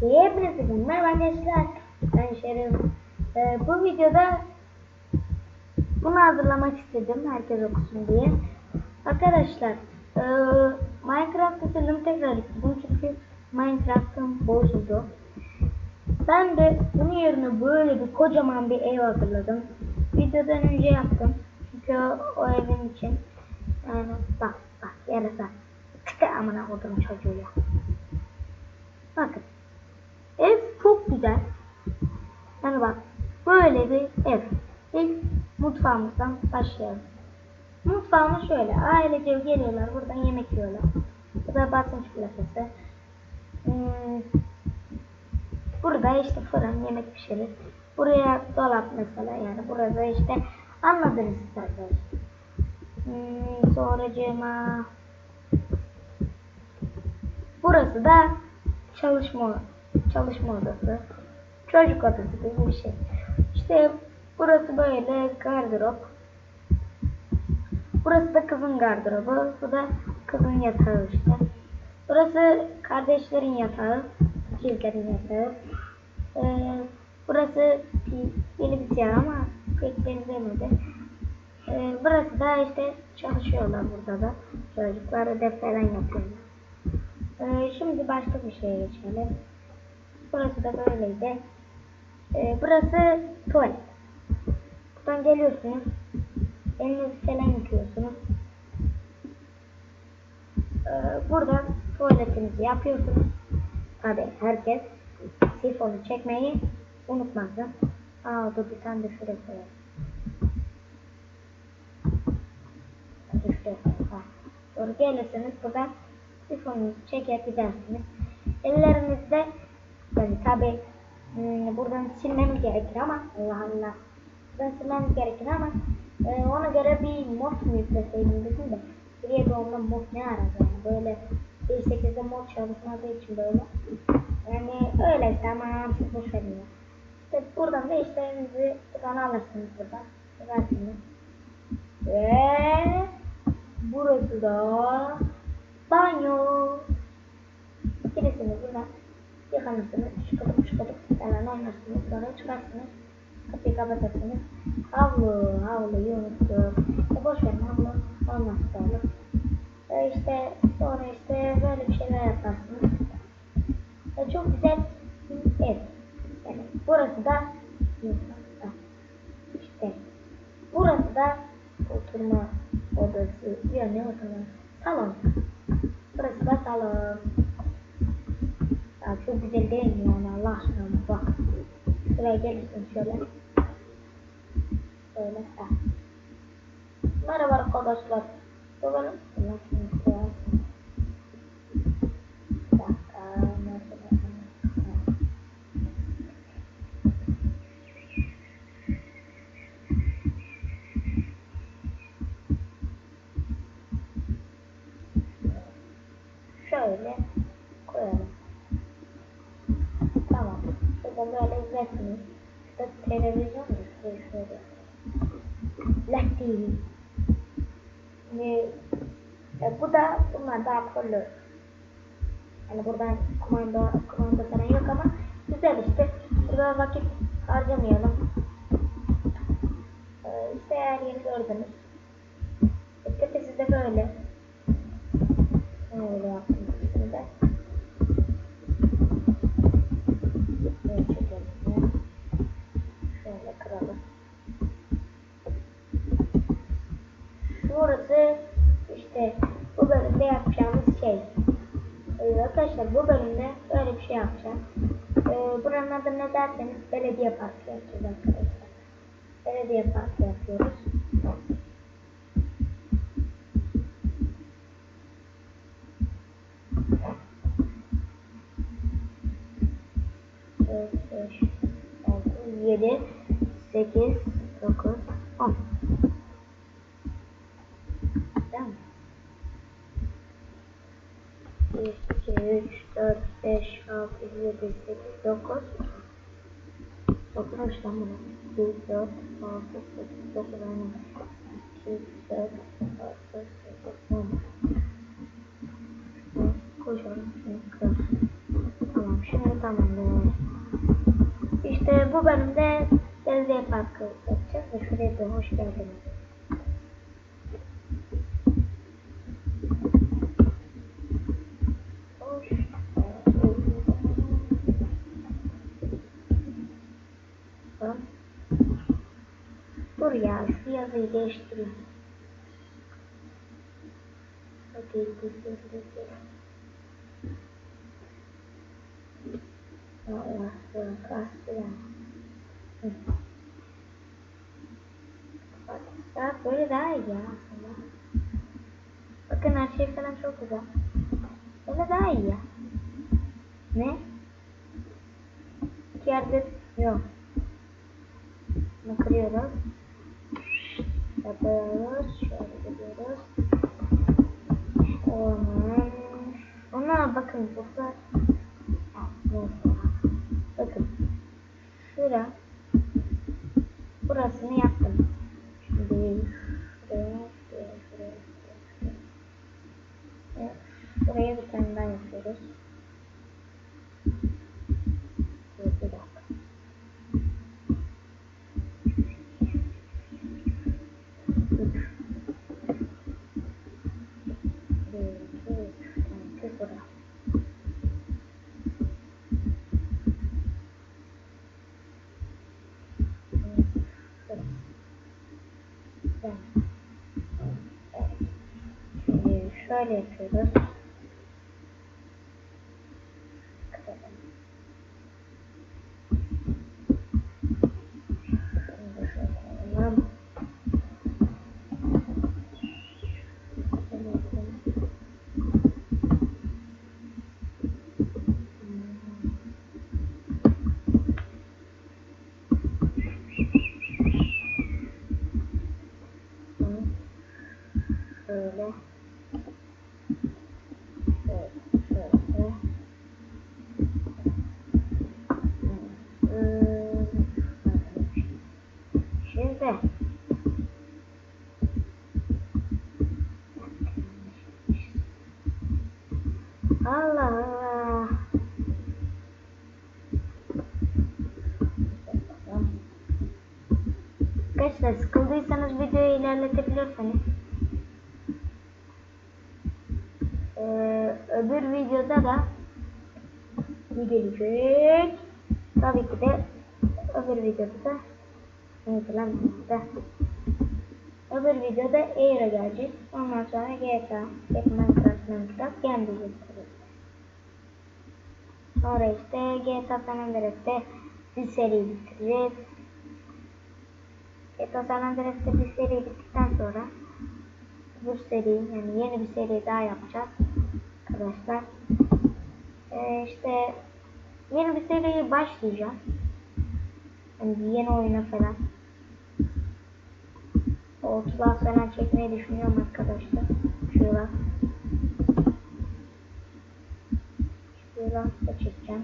Hepinize merhaba arkadaşlar. Ben Şerif. Ee, bu videoda bunu hazırlamak istedim. Herkes okusun diye. Arkadaşlar e, Minecraft'ta sildim tekrar istedim. Çünkü Minecraft'ım bozuldu. Ben de bunun yerine böyle bir kocaman bir ev hazırladım. Videodan önce yaptım. Çünkü o, o evin için. Yani bak bak yarısı. Tıkı amına koydum çocuğu ya. Bakın. Güzel. Yani bak böyle bir ev. İlk mutfağımızdan başlayalım. Mutfağımız şöyle. Ailece geliyorlar. Buradan yemek yiyorlar. Bu da basınç plakası. Hmm, burada işte fırın yemek pişirir. Buraya dolap mesela yani. Burada işte anladınız arkadaşlar. Hmm, sonracığıma Burası da çalışma çalışma odası. Çocuk odası gibi bir şey. İşte burası böyle gardırop. Burası da kızın gardırobu. Bu da kızın yatağı işte. Burası kardeşlerin yatağı. İkizlerin yatağı. Ee, burası yeni bir yer ama pek benzemedi. Ee, burası da işte çalışıyorlar burada da. Çocuklar ödev falan yapıyorlar. Ee, şimdi başka bir şeye geçelim. Burası da böyleydi. Ee, burası tuvalet. Buradan geliyorsunuz. Elinizi falan yıkıyorsunuz. Ee, buradan tuvaletinizi yapıyorsunuz. Tabi herkes sifonu çekmeyi unutmasın. Aa dur bir tane de şuraya koyalım. Sonra gelirsiniz buradan sifonunuzu çeker gidersiniz. Ellerinizde yani tabi hmm, buradan silmemiz gerekir ama Allah Allah. Buradan silmemiz gerekir ama e, ona göre bir mod mu yükleseydim dedim de buraya da onda mod ne arar yani böyle 1.8'de mod çalışmadığı için böyle yani öyle ama siz boş. İşte buradan da işlerinizi buradan alırsınız buradan. Çıkarsınız. Ve burası da banyo. Giresiniz buradan. Yıkanırsınız. Çıkıp çıkıp falan oynarsınız. Sonra çıkarsınız. Kapıyı kapatırsınız. Havlu, havluyu unuttuk. E boş verin havlu olmaz böyle. E işte sonra işte böyle bir şeyler yaparsınız. E çok güzel bir ev. Yani burası da da. işte burası da oturma odası. Ya ne oturma? Salon. Burası da salon. Ya çok güzel değil mi Allah aşkına bak. Şuraya gelirsin şöyle. Şöyle. Ha. Merhaba arkadaşlar. Bakalım. Şöyle koyalım. Tamam. İzlersiniz. Şurada televizyon da şöyle şöyle. LED TV. Ve e, bu da bunlar da akıllı. Yani buradan kumanda, kumanda falan yok ama güzel işte. Burada vakit harcamayalım. Ee, işte her yeri gördünüz. E, tepesi de böyle. 5, 6, 7, 8, 9, 10. Tamam. 1, 2, 3, 4, 5, 6, 7, 8, 9. 9 hoş lan bunu. 2, 4, 6, 8, 9, 10. 2, 4, 6, 8, 10. Kocaman. Tamam. Şimdi tamamlayalım. Bu bölümde belediye parkı yapacağız ve şuraya bir hoş geldiniz. Dur ya şu yazıyı değiştireyim. Hadi dur dur dur dur. Allah kastı ya. Bak, böyle daha iyi ya. Bakın her şey falan çok güzel. Böyle daha iyi ya. Ne? İki yerde yok. Bunu kırıyoruz. Yapıyoruz. Şöyle gidiyoruz. Onun. Ona bakın. Ha, neyse. Bakın. Şura. Burasını yaptım. Şimdi şuraya, şuraya, Buraya bir tane daha yapıyoruz. Dur, bir dakika. Üç. Bir, iki, üç. Dört, bura. Şimdi şöyle yapıyoruz. Şimdi şöyle koyalım. Şöyle yapalım. Hı. Şöyle. Şöyle. Şöyle. Şimdi Allah Allah. Arkadaşlar sıkıldıysanız videoyu ilerletebilirsiniz. Öbür videoda da ne gelecek? Tabii ki de öbür videoda da neydi lan da öbür videoda Air gelecek. Ondan sonra GTA, Minecraft, Minecraft gelmeyecek. Sonra işte GTA San Andreas'te bir seri bitireceğiz. GTA San Andreas'te bir seri bittikten sonra bu seri yani yeni bir seri daha yapacağız arkadaşlar. Ee, işte yeni bir seriye başlayacağım. Yani yeni oyuna falan. O Outlast falan çekmeyi düşünüyorum arkadaşlar. Şurada. Şurada da çekeceğim.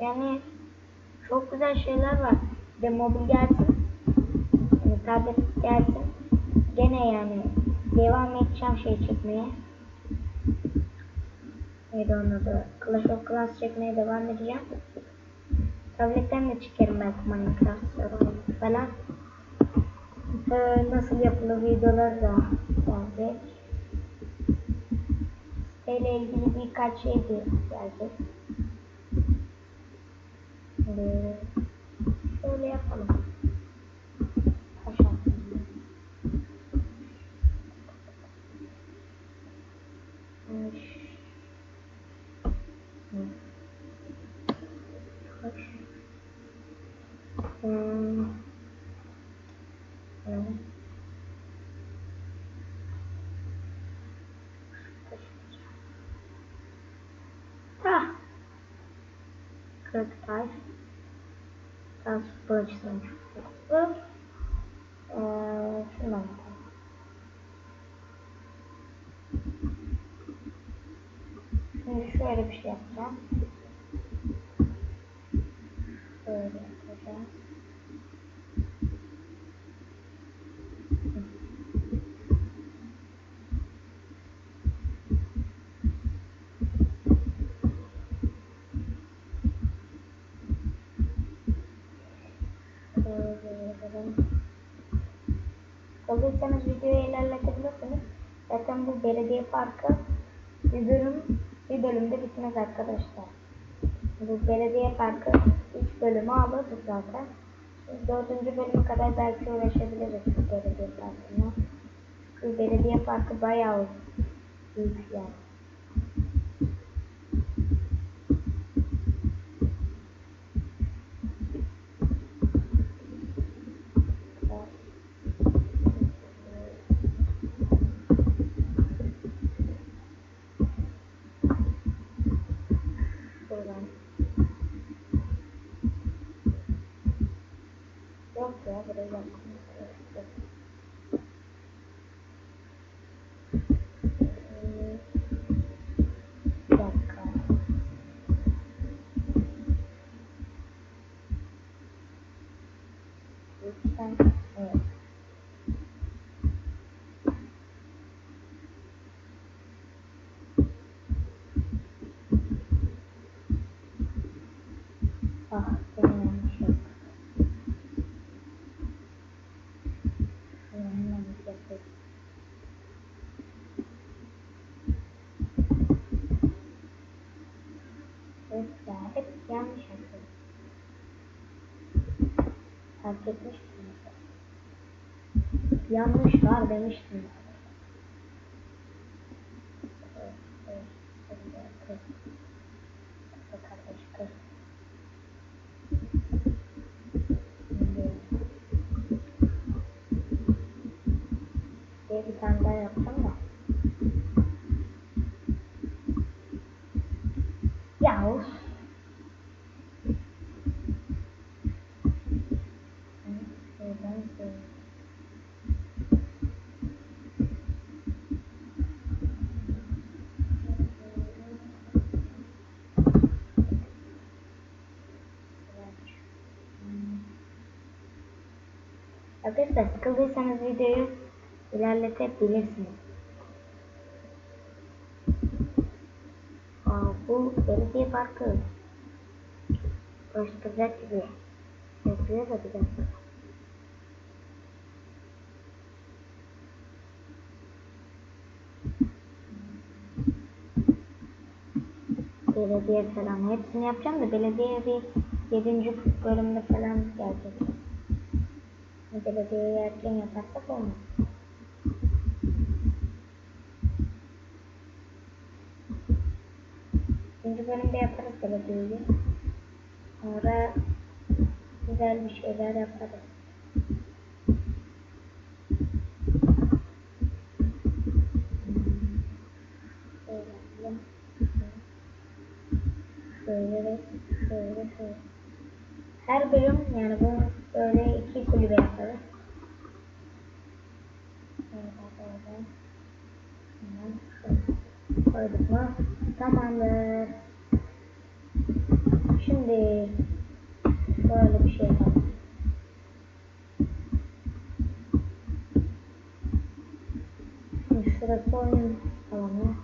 Yani çok güzel şeyler var. Bir de mobil gelsin. Yani tablet gelsin. Gene yani devam edeceğim şey çekmeye. Neydi onun adı? Clash of Clans çekmeye devam edeceğim. Tabletten de çekerim belki Minecraft falan. Ee, nasıl yapılır videoları da gelecek. Siteyle ilgili birkaç şey gelecek. Şimdi şöyle yapalım. Aşağı. Üç. Hı. Kaç? Hmm. Hmm. Ah. Kırk taş. Taş bırakırsın. Ee, şundan. Şimdi şöyle bir şey yapacağım. Şöyle yapacağım. sıkıldıysanız videoyu ilerletebilirsiniz. Zaten bu parkı bir bölüm bir bölümde bitmez arkadaşlar. Bu belediye parkı 3 bölümü alırdık zaten. Biz dördüncü bölüme kadar belki uğraşabiliriz bu belediye parkına. Çünkü belediye parkı bayağı büyük yani. Buradan. Yok ya burayı yapmamız gerekiyor. Ee, Bir dakika. Lütfen. Evet. Ah, benim yanlış yaptım. Şunu hemen yapayım. Evet ya, hep yanlış yapıyorum. Fark etmiştim. mesela. Yanlış var demiştim. Bir tane daha yapacağım da. Ya of. Şuradan şöyle. Arkadaşlar sıkıldıysanız videoyu ilerletebilirsiniz. Aa, bu belediye parkı koşturacak gibi yapıyor da bir dakika. Belediye falan hepsini yapacağım da belediye bir 7. bölümde falan. Belediyeyi erken yaparsak olmaz. İkinci bölümde yaparız belediyeyi. Sonra güzel bir şeyler yaparız. Ve şöyle şöyle. Her bölüm yani bu böyle iki kulübe yaparız. Şöyle böyle. Hemen şöyle koyduk mu? Tamamdır. Şimdi böyle bir şey yapalım. Şimdi şurası oyun alanı.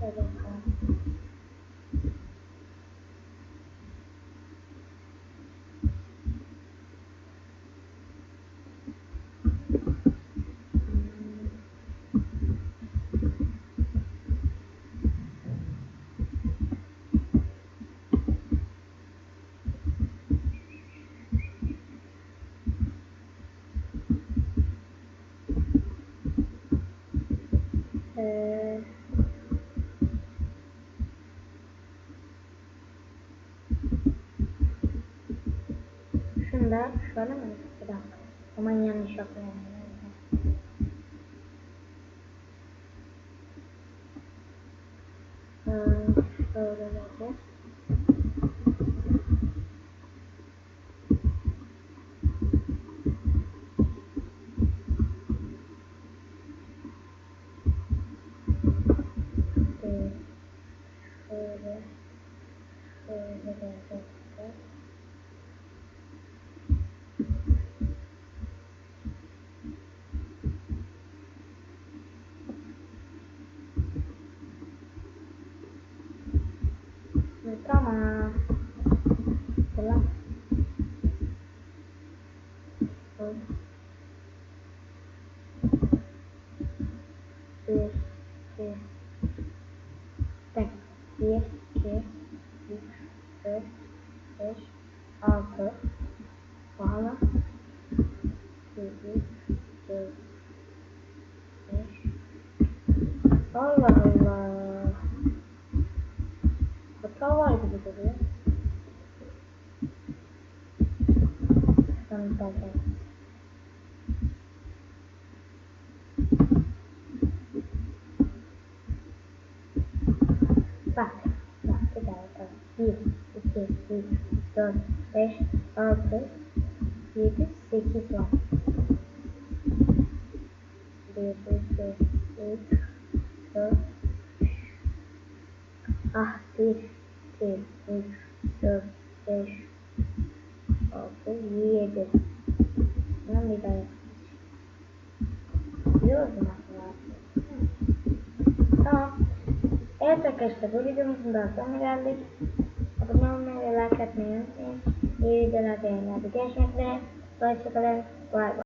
Şöyle yapalım. Ee, şunu da şöyle mi? Bir dakika. Aman yanlış yapıyorum. Ee, şöyle. aula. Deixa. 8 var. 1, 2, 3, 4, Ah 1, 2, 3, 4, 5, 6, 7. Bundan bir daha yapacağız. Biliyoruz mu aslında? Tamam. Evet arkadaşlar bu videomuzun daha sonuna geldik. Abone olmayı ve like atmayı unutmayın. İyi videolarda yayınlarda görüşmek üzere. Bye for now. Bye.